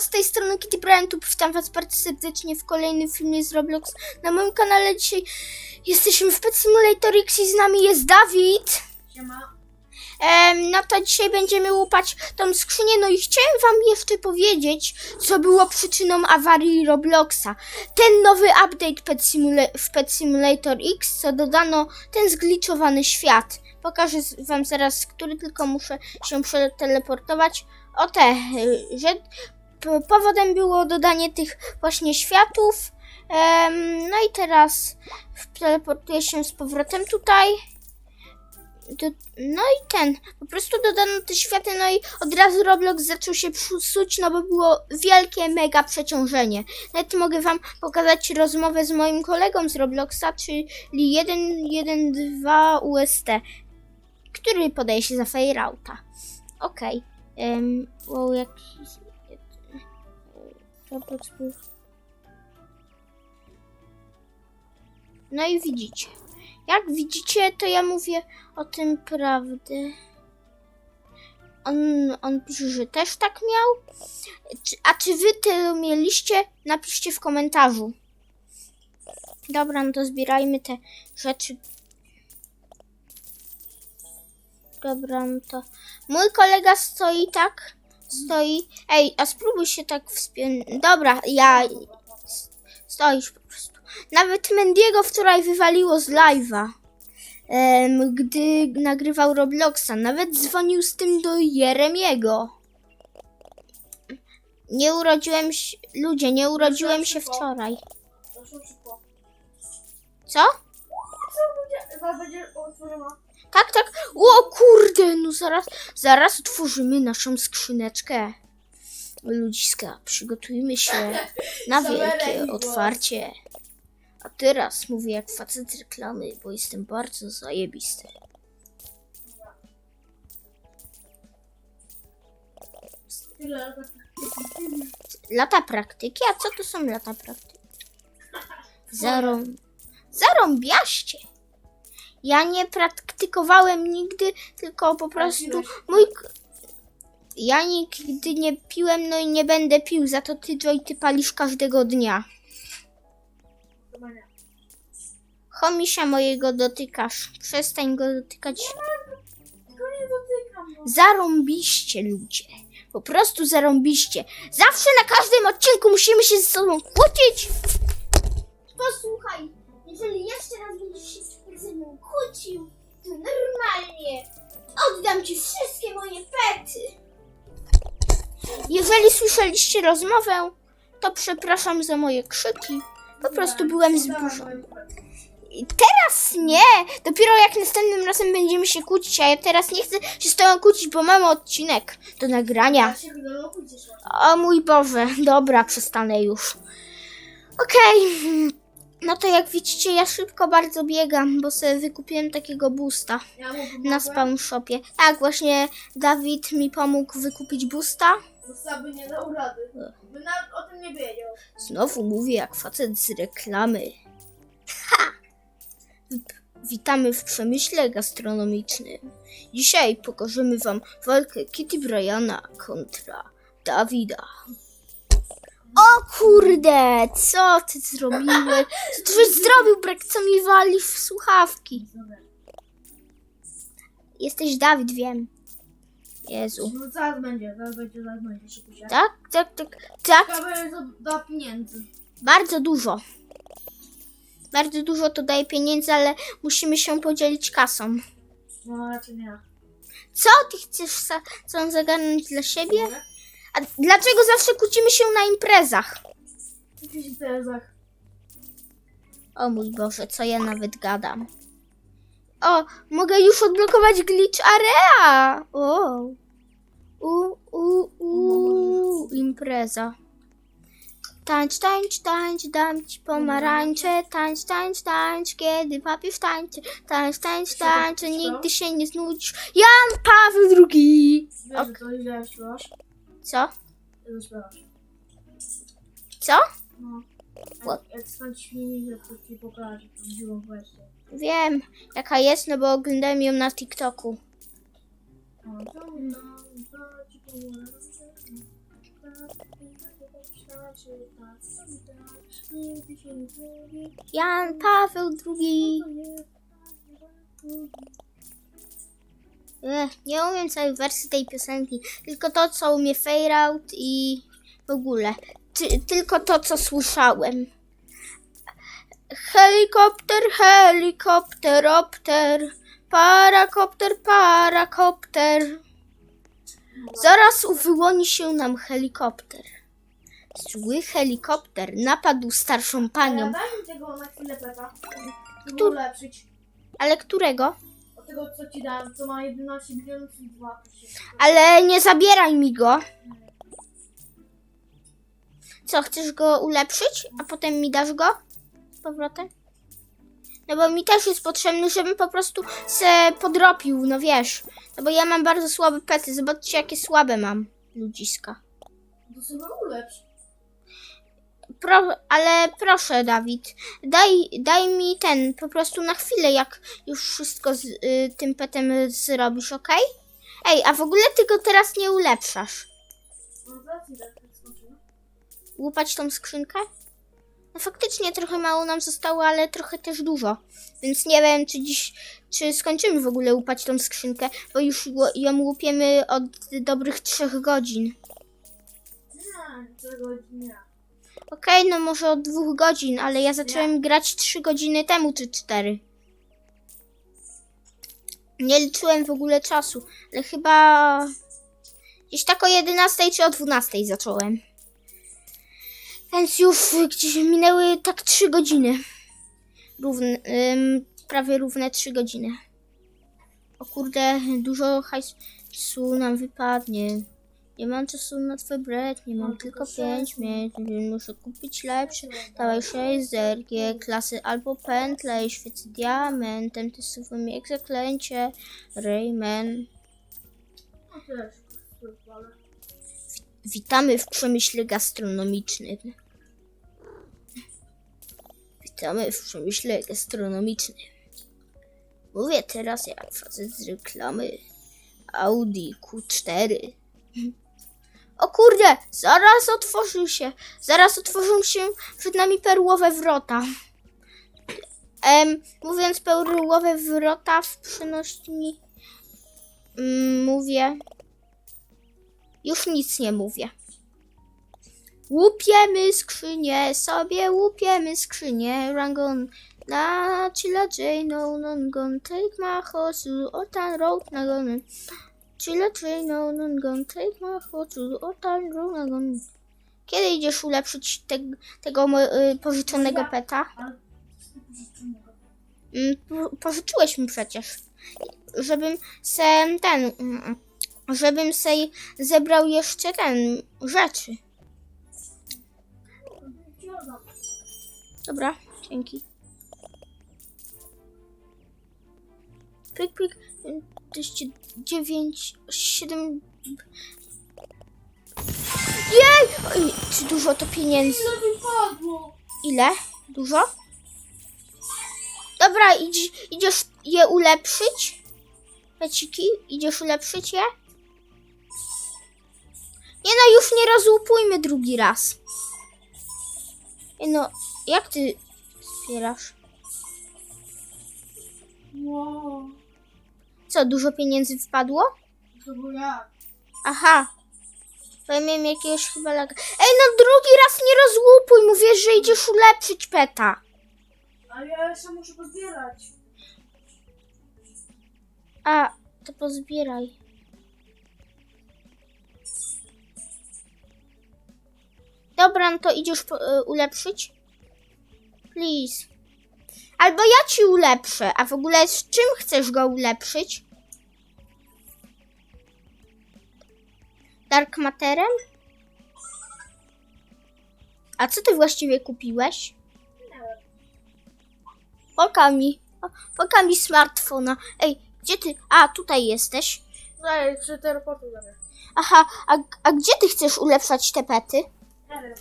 z tej strony Kitty Brian, tu witam was bardzo serdecznie w kolejnym filmie z Roblox na moim kanale. Dzisiaj jesteśmy w Pet Simulator X i z nami jest Dawid. Siema. Em, no to dzisiaj będziemy łupać tą skrzynię, no i chciałem wam jeszcze powiedzieć, co było przyczyną awarii Robloxa. Ten nowy update Pet Simula- w Pet Simulator X, co dodano ten zgliczowany świat. Pokażę wam zaraz, który tylko muszę się przeteleportować. O te, że powodem było dodanie tych właśnie światów. No i teraz teleportuję się z powrotem tutaj. No i ten, po prostu dodano te światy, no i od razu Roblox zaczął się psuć, no bo było wielkie, mega przeciążenie. Nawet mogę wam pokazać rozmowę z moim kolegą z Robloxa, czyli 112 UST, który podaje się za Fairauta. Okej. Okay. wow, jak... No i widzicie. Jak widzicie, to ja mówię o tym prawdę. On, on pisze, że też tak miał. A czy wy to mieliście? Napiszcie w komentarzu. Dobra, no to zbierajmy te rzeczy. Dobra, no to. Mój kolega stoi tak. Stoi. Ej, a spróbuj się tak wspiąć. Dobra, ja. Stoisz po prostu. Nawet Mendiego wczoraj wywaliło z live'a. Em, gdy nagrywał Robloxa. Nawet dzwonił z tym do Jeremiego. Nie urodziłem się. Ludzie, nie urodziłem się wczoraj. Co? Co będzie? Otworzona. Tak, tak. O kurde, no zaraz, zaraz otworzymy naszą skrzyneczkę. Ludziska, przygotujmy się na wielkie otwarcie. A teraz mówię jak facet reklamy, bo jestem bardzo zajebisty. Lata praktyki? A co to są lata praktyki? Zarą... Zarąbiaście. Ja nie praktykowałem nigdy, tylko po prostu mój... Ja nigdy nie piłem, no i nie będę pił, za to ty, Joy, ty palisz każdego dnia. Chyba nie. Homisia mojego dotykasz. Przestań go dotykać. No. Zarąbiście, ludzie. Po prostu zarąbiście. Zawsze na każdym odcinku musimy się ze sobą kłócić. Posłuchaj, jeżeli jeszcze raz będziesz się ze mną kłócił, normalnie oddam ci wszystkie moje pety. Jeżeli słyszeliście rozmowę, to przepraszam za moje krzyki. Po prostu byłem zburzony. I Teraz nie! Dopiero jak następnym razem będziemy się kłócić, a ja teraz nie chcę się z tobą kłócić, bo mamy odcinek do nagrania. O mój Boże, dobra, przestanę już. Okej, no to jak widzicie, ja szybko bardzo biegam, bo sobie wykupiłem takiego boosta Ja mu na spawn shopie. Tak, właśnie Dawid mi pomógł wykupić boosta. Bo sam by nie dał rady. By nawet o tym nie wiedział. Znowu mówię jak facet z reklamy. Ha! Witamy w przemyśle gastronomicznym. Dzisiaj pokażemy wam walkę Kitty Bryana kontra Dawida. O kurde, co ty zrobiłeś? Co ty żeś zrobił, Brek, co mi wali w słuchawki? Jesteś Dawid, wiem. Jezu. No zaraz będzie, zaraz będzie, zaraz będzie. Tak, tak, tak, tak. Ciekawe do, do pieniędzy. Bardzo dużo. Bardzo dużo to daje pieniędzy, ale musimy się podzielić kasą. No raczej nie. Co ty chcesz sa- co zagarnąć dla siebie? Mogę? A dlaczego zawsze kłócimy się na imprezach? W jakichś imprezach. O mój Boże, co ja nawet gadam. O, mogę już odblokować glitch area. O. U, u, u, impreza. Tańcz, tańcz, tańcz, dam ci pomarańcze, tańcz, tańcz, tańcz, kiedy papier tańczy, tańcz, tańcz, tańcz, nigdy się nie znudzisz. Jan Paweł II. Wiesz, że to źle śpiewasz? Co? Śpiewasz. Co? No. What? Jak, jak stąd świni, to ci pokażę. Wersję. Wiem, jaka jest, no bo oglądałem ją na TikToku. Jan Paweł II. Ech, nie umiem całej wersji tej piosenki, tylko to, co umie Fade Out i w ogóle. Ty, tylko to, co słyszałem. Helikopter, helikopter, opter, parakopter, parakopter. Zaraz wyłoni się nam helikopter. Zły helikopter napadł starszą panią. Daj mi tego na chwilę Kto? ulepszyć. Ale którego? Tego co ci dałem, co ma 11 milionów i 2. Ale nie zabieraj mi go. Co, chcesz go ulepszyć, a potem mi dasz go z powrotem? No bo mi też jest potrzebny, żebym po prostu se podropił, no wiesz. No bo ja mam bardzo słabe pety, zobaczcie jakie słabe mam ludziska. To sobie ulepsz. Pro, ale proszę, Dawid, daj, daj mi ten po prostu na chwilę, jak już wszystko z y, tym petem zrobisz, okej? Ej, a w ogóle ty go teraz nie ulepszasz. Łupać tą skrzynkę? No faktycznie trochę mało nam zostało, ale trochę też dużo. Więc nie wiem, czy dziś, czy skończymy w ogóle łupać tą skrzynkę, bo już ją łupiemy od dobrych trzech godzin. Nie, czego nie. Okej, no może od dwóch godzin, ale ja zacząłem grać trzy godziny temu, czy cztery. Nie liczyłem w ogóle czasu, ale chyba gdzieś tak o 11 czy o 12 zacząłem. Więc już gdzieś minęły tak trzy godziny. Równe, ym, prawie równe trzy godziny. O kurde, dużo hajsu nam wypadnie. Nie mam czasu na twój bread, nie mam tylko tylko pięć sześć. mieć, muszę kupić lepsze. Dawaj 6 zergie, klasy albo pętle i świecę diamentem, testowym jak zaklęcie, Rayman. Witamy w przemyśle gastronomicznym. Witamy w przemyśle gastronomicznym. Mówię teraz jak facet z reklamy Audi Q4. O kurde, zaraz otworzył się. Zaraz otworzą się przed nami perłowe wrota. Em, mówiąc perłowe wrota w przenośni mm, mówię już nic nie mówię. Łupiemy skrzynię, sobie łupiemy skrzynię. Rangon na chilla J, no non gon, take my horse Otan Road na. J, no non gon, take my to Otan Road na gon. Kiedy idziesz ulepszyć te, tego y, pożyczonego peta? Mm, po- Pożyczyłeś mi przecież. Żebym se ten. mm, Żebym se zebrał jeszcze ten rzeczy. Dobra, dzięki. Plik, plik. 209, 7. Jej! Oj, czy dużo to pieniędzy? Ile? Dużo? Dobra, idź, idziesz je ulepszyć? Peciki? Idziesz ulepszyć je? Nie no, już nie rozłupujmy drugi raz. Nie no, jak ty wspierasz? Wow. Co, dużo pieniędzy wpadło? To jak? Aha. Bo ja miałem jakiegoś chyba laga. Ej, no drugi raz nie rozłupuj, mówię, że idziesz ulepszyć peta. Ale ja jeszcze muszę pozbierać. A, to pozbieraj. Dobra, no to idziesz po, y, ulepszyć? Please. Albo ja ci ulepszę, a w ogóle z czym chcesz go ulepszyć? Dark Matterem? A co ty właściwie kupiłeś? Poka mi. o, Poka mi smartfona. Ej, gdzie ty? A, tutaj jesteś. Daj, przy teleportu. Aha, a, a gdzie ty chcesz ulepszać te pety? Nie wiem.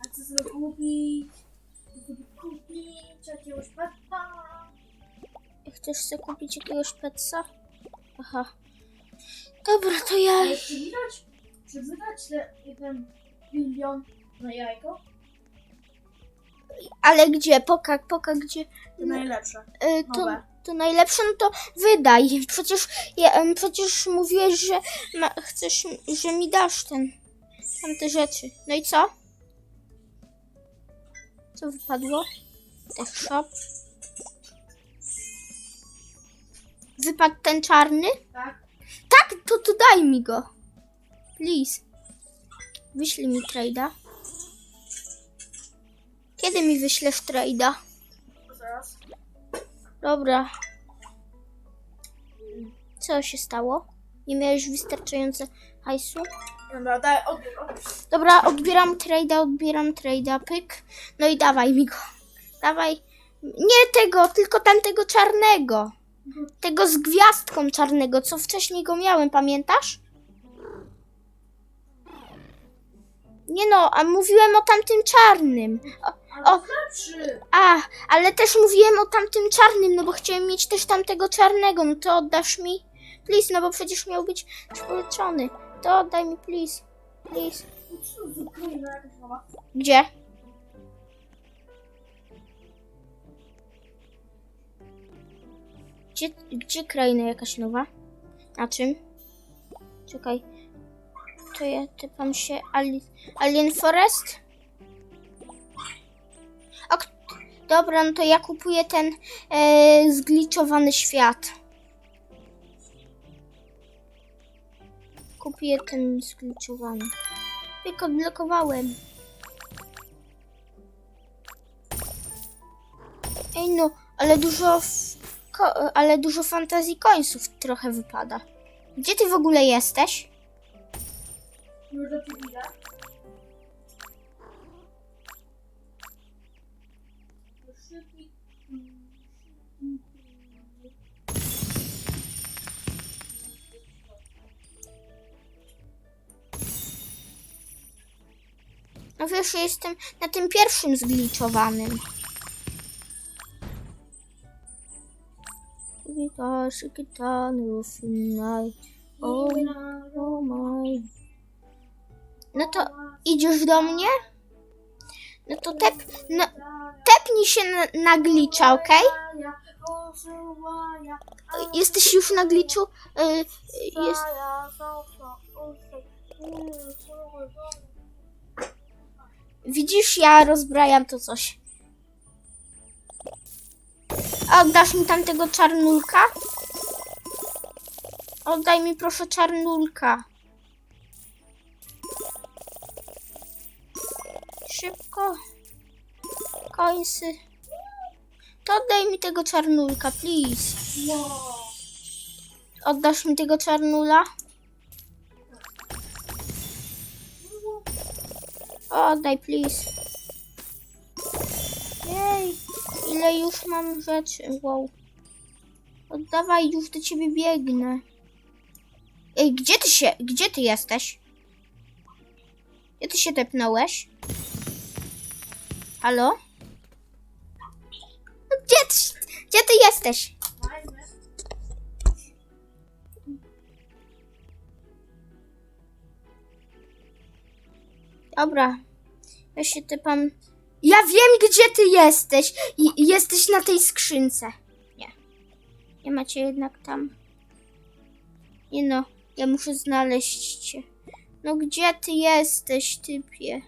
A chcę sobie kupić... Sobie kupić jakiegoś peta. Chcesz sobie kupić jakiegoś petsa? Aha. Dobra, to ja... Ale czy widać? Czy widać te jeden bilion Na jajko? Ale gdzie? Poka, poka, gdzie? To najlepsze. Y, to, Nowe. to najlepsze, no to wydaj. Przecież, ja, em, przecież mówiłeś, że ma, chcesz, że mi dasz ten, tamte rzeczy. No i co? Co wypadło? Tech shop. Wypadł ten czarny? Tak? Tak, to, to daj mi go. Please. Wyślij mi trade'a. Kiedy mi wyślesz trade'a? Zaraz. Dobra. Co się stało? Nie miałeś wystarczająco hajsu? Dobra, daj, odbierz. Dobra, odbieram trade'a, odbieram trade'a, pyk. No i dawaj mi go. Dawaj. Nie tego, tylko tamtego czarnego. Tego z gwiazdką czarnego, co wcześniej go miałem, pamiętasz? Nie no, a mówiłem o tamtym czarnym. O, Ale lepszy. a, ale też mówiłem o tamtym czarnym, no bo chciałem mieć też tamtego czarnego, no to oddasz mi? Please, no bo przecież miał być przyleczony. To oddaj mi, please. Please. No? Gdzie? Gdzie, gdzie kraina jakaś nowa? Na czym? Czekaj. To ja typam się Ali, Alien Forest? O, dobra, no to ja kupuję ten e, zgliczowany świat. Kupię ten zgliczowany. Tylko odblokowałem. Ej no, ale dużo, ale dużo fantazji końców trochę wypada. Gdzie ty w ogóle jesteś? No wiesz, jestem na tym pierwszym zgliczowanym. Guitar, guitar, night. Oh, oh my. No to idziesz do mnie? No to tep, no, tepnij się na, na glicza, okej? Jesteś już na gliczu? Y, y, jest, widzisz, ja rozbrajam to coś. Oddasz mi tamtego czarnulka? Oddaj mi proszę czarnulka. Szybko. Końsy. To oddaj mi tego czarnulka, please. Oddasz mi tego czarnula? Oddaj, please. Ile już mam rzeczy. Wow. Oddawaj, już do ciebie biegnę. Ej, gdzie ty się, gdzie ty jesteś? Gdzie ty się tepnąłeś? Halo? No Gdzie ty, gdzie ty jesteś? Dobra. Ja się typam. Ja wiem, gdzie ty jesteś. I jesteś na tej skrzynce. Nie. Nie macie jednak tam. Nie no, ja muszę znaleźć cię. No gdzie ty jesteś, typie?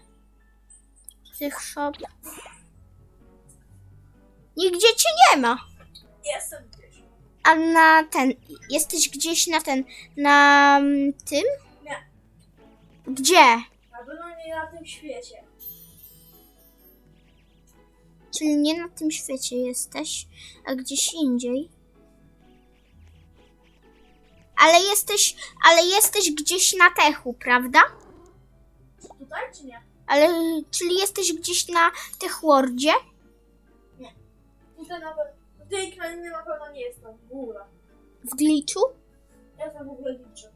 Tych shop. Nigdzie cię nie ma. Jestem gdzieś. A na ten. Jesteś gdzieś na ten. Na mm, tym? Nie. Gdzie? Na pewno nie na tym świecie. Czyli nie na tym świecie jesteś, a gdzieś indziej. Ale jesteś, ale jesteś gdzieś na techu, prawda? Tutaj czy nie? Ale, czyli jesteś gdzieś na techwordzie? Tutaj nawet. W tej krainie na pewno nie jestem. Góra. W glitchu? Ja tam w ogóle liczę.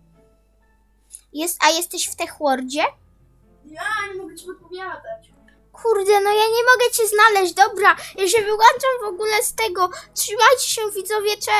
Jest, a jesteś w techwordzie? Ja nie mogę ci podpowiadać. Kurde, no ja nie mogę cię znaleźć, dobra. Ja się wyłączam w ogóle z tego. Trzymajcie się widzowie, cześć.